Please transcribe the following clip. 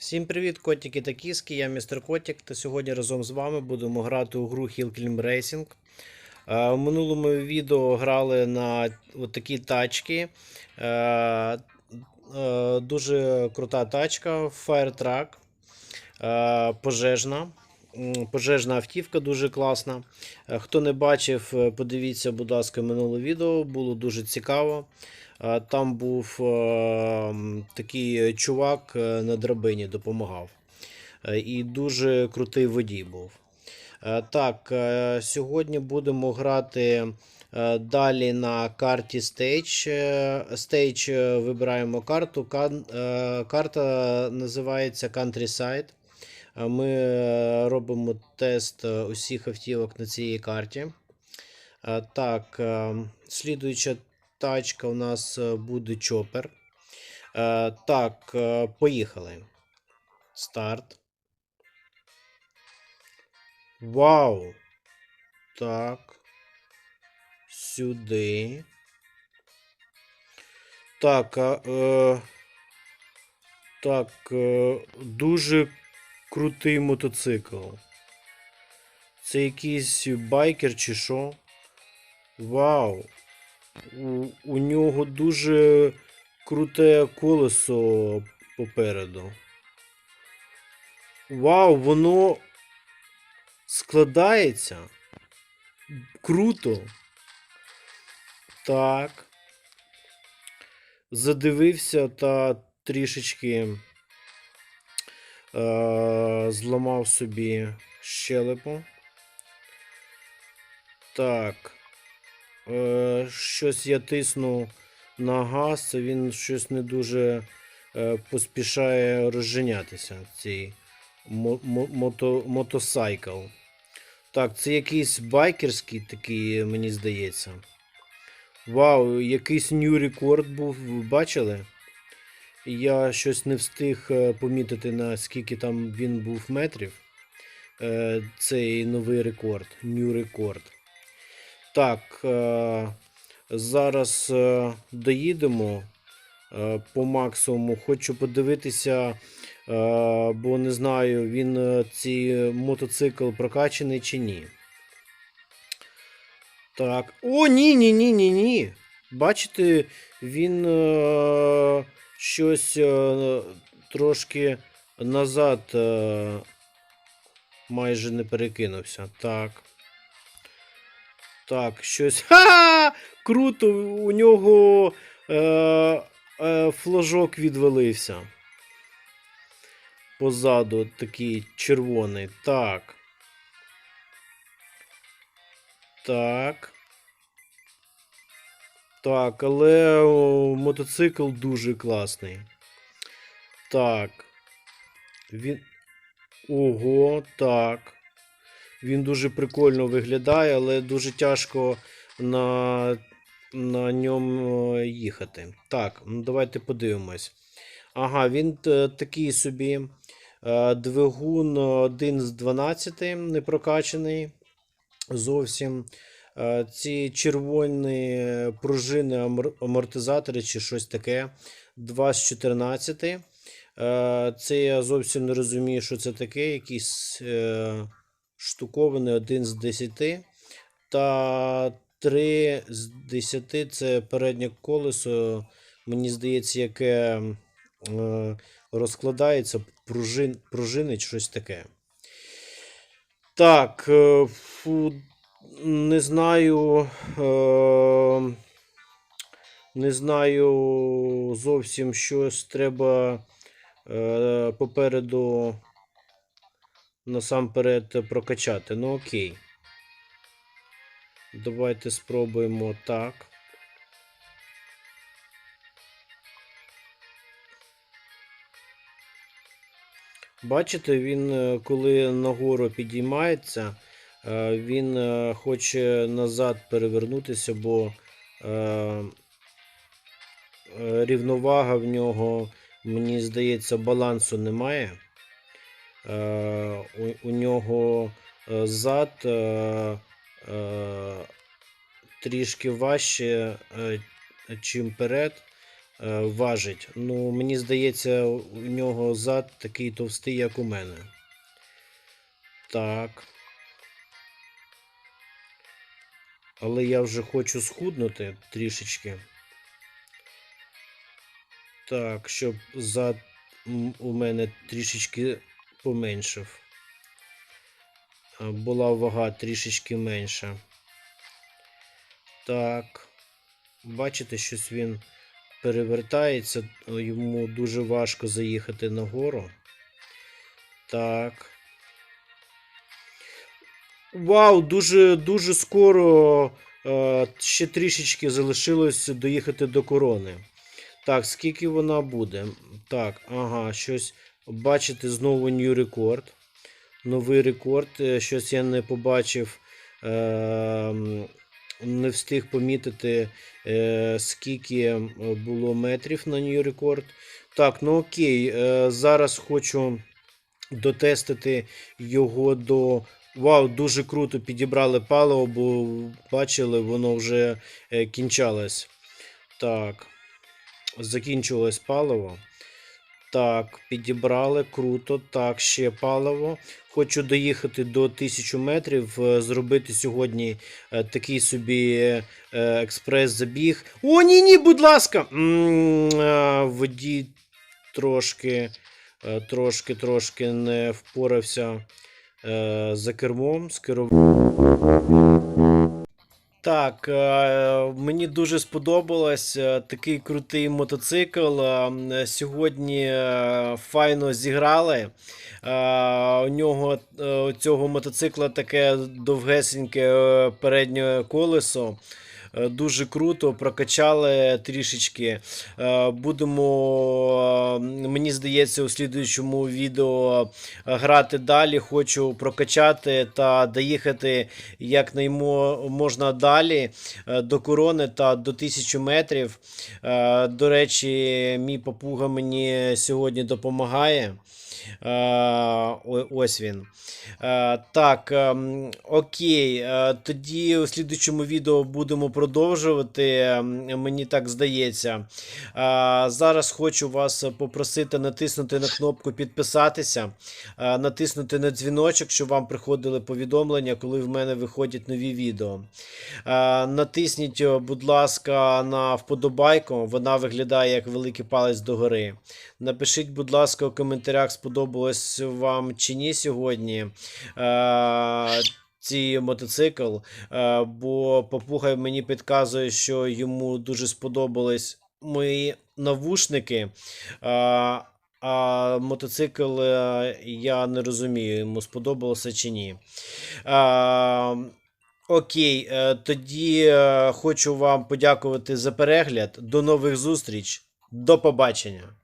Всім привіт, котики та кіски, я містер Котик, та сьогодні разом з вами будемо грати у гру Hill Climb Racing. У В минулому відео грали на такі тачки. Е, е, Дуже крута тачка, Firetruck, е, пожежна. Пожежна автівка дуже класна. Е, Хто не бачив, е, подивіться, будь ласка, минуле відео, було дуже цікаво. Е, Там був такий чувак на драбині допомагав. І дуже крутий водій був. Так, сьогодні будемо грати далі на карті Stage е, вибираємо карту. Карта називається Countryside. Ми е, робимо тест е, усіх автівок на цій карті. Так, е, слідуюча тачка у нас буде чопер. Так, поїхали. Старт. Вау! Так. Сюди. Так, а, е, так, е, дуже крутий мотоцикл. Це якийсь байкер чи що? Вау! У, у нього дуже круте колесо попереду. Вау, воно складається. Круто. Так. Задивився та трішечки зламав собі щелепу. Так. Е, щось я тисну на газ, він щось не дуже е, поспішає розженятися, цей мо- мо- мото, мотосайкл. Так, це якийсь байкерський такий, мені здається. Вау, якийсь new рекорд був, бачили? Я щось не встиг е, помітити, наскільки там він був метрів. Е, Цей новий рекорд, new рекорд. Так, е, зараз доїдемо по максимуму. Хочу подивитися, бо не знаю, він цей мотоцикл прокачаний чи ні. Так. О, ні, ні, ні, ні, ні. Бачите, він щось е, трошки назад е, майже не перекинувся. Так. Так, щось. Ха! Круто! У нього е, е, флажок відвалився. Позаду такий червоний. Так. Так. Так, але о, мотоцикл дуже класний. Так. Він. Ого, так. Він дуже прикольно виглядає, але дуже тяжко на, на ньому їхати. Так, ну давайте подивимось. Ага, він е, такий собі е, двигун 1 з 12, не прокачаний зовсім. Е, Ці червоні пружини амортизатори чи щось таке. 2 з 14. Е, Це я зовсім не розумію, що це таке. Якийсь е, штуковини 1 з 10. Та 3 з 10 це переднє колесо. Мені здається, яке розкладається, пружин, пружинить щось таке. Так, не знаю. Е, не знаю зовсім щось треба е, попереду насамперед прокачати. Ну окей. Давайте спробуємо так. Бачите, він е, коли нагору підіймається, він е, хоче назад перевернутися, бо е, е, рівновага в нього, мені здається, балансу немає. Е, у, нього е, зад е, е, трішки важче, е, чим перед. е, важить. Ну, мені здається, у нього зад такий товстий, як у мене. Так. Але я вже хочу схуднути трішечки. Так, щоб зад у мене трішечки поменшив. Була вага трішечки менша. Так. Бачите, щось він перевертається, йому дуже важко заїхати нагору. Так. Вау, дуже дуже скоро е, ще трішечки залишилось доїхати до корони. Так, скільки вона буде? Так, ага, щось. Бачите, знову new рекорд. Новий рекорд. Е, Щось я не побачив. Е, не встиг помітити, е, скільки е, було метрів на new рекорд. Так, ну окей. Е, зараз хочу дотестити його до. Вау, дуже круто підібрали паливо, бо бачили, воно вже е, кінчалось. Так. Закінчилось паливо. Так, підібрали, круто. Так, ще паливо. Хочу доїхати до 1000 метрів, е, зробити сьогодні е, такий собі експрес-забіг. О, ні, ні, будь ласка! Водій трошки, трошки, трошки не впорався е, за кермом. З так, е, мені дуже сподобалось е, такий крутий мотоцикл. Сьогодні файно зіграли. У нього у цього мотоцикла таке довгесеньке переднє колесо. Е, Дуже круто, прокачали трішечки. Е, Будемо, е, мені здається, у слідуючому відео грати далі. Хочу прокачати та доїхати як можна далі до корони та до 1000 метрів. До речі, мій папуга мені сьогодні допомагає. Ось він. Так, ем, окей. Тоді у слідучому відео будемо продовжувати. Мені так здається. Зараз хочу вас попросити натиснути на кнопку підписатися, натиснути на дзвіночок, щоб вам приходили повідомлення, коли в мене виходять нові відео. Натисніть, будь ласка, на вподобайку. Вона виглядає як великий палець догори. Напишіть, будь ласка, у коментарях, сподобалось вам чи ні сьогодні. Е, Цей мотоцикл, е, бо папуга мені підказує, що йому дуже сподобались мої навушники. А, а мотоцикл е, я не розумію, йому сподобалося чи ні. А, окей, е, тоді е, хочу вам подякувати за перегляд. До нових зустріч. До побачення.